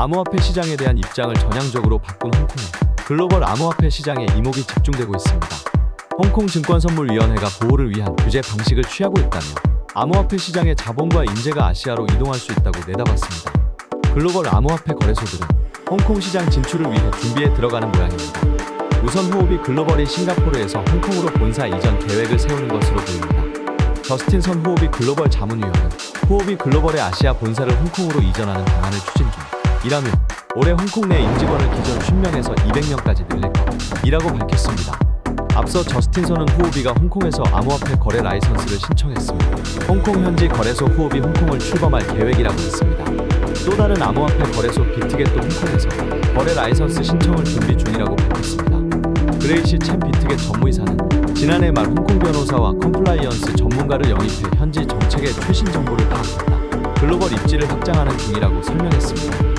암호화폐 시장에 대한 입장을 전향적으로 바꾼 홍콩은 글로벌 암호화폐 시장에 이목이 집중되고 있습니다. 홍콩 증권선물위원회가 보호를 위한 규제 방식을 취하고 있다며 암호화폐 시장의 자본과 인재가 아시아로 이동할 수 있다고 내다봤습니다. 글로벌 암호화폐 거래소들은 홍콩 시장 진출을 위해 준비에 들어가는 모양입니다. 우선 호흡이 글로벌이 싱가포르에서 홍콩으로 본사 이전 계획을 세우는 것으로 보입니다. 저스틴 선 호흡이 글로벌 자문위원은 호흡이 글로벌의 아시아 본사를 홍콩으로 이전하는 방안을 추진 중 이라며 올해 홍콩 내 임직원을 기존 10명에서 200명까지 늘릴 것이라고 밝혔습니다. 앞서 저스틴 선은 호흡이가 홍콩에서 암호화폐 거래 라이선스를 신청했습니다. 홍콩 현지 거래소 호흡이 홍콩을 출범할 계획이라고 했습니다. 또 다른 암호화폐 거래소 비트겟도 홍콩에서 거래 라이선스 신청을 준비 중이라고 밝혔습니다. 그레이시 챔 비트겟 전무이사는 지난해 말 홍콩 변호사와 컴플라이언스 전문가를 영입해 현지 정책의 최신 정보를 파악했다. 글로벌 입지를 확장하는 중이라고 설명했습니다.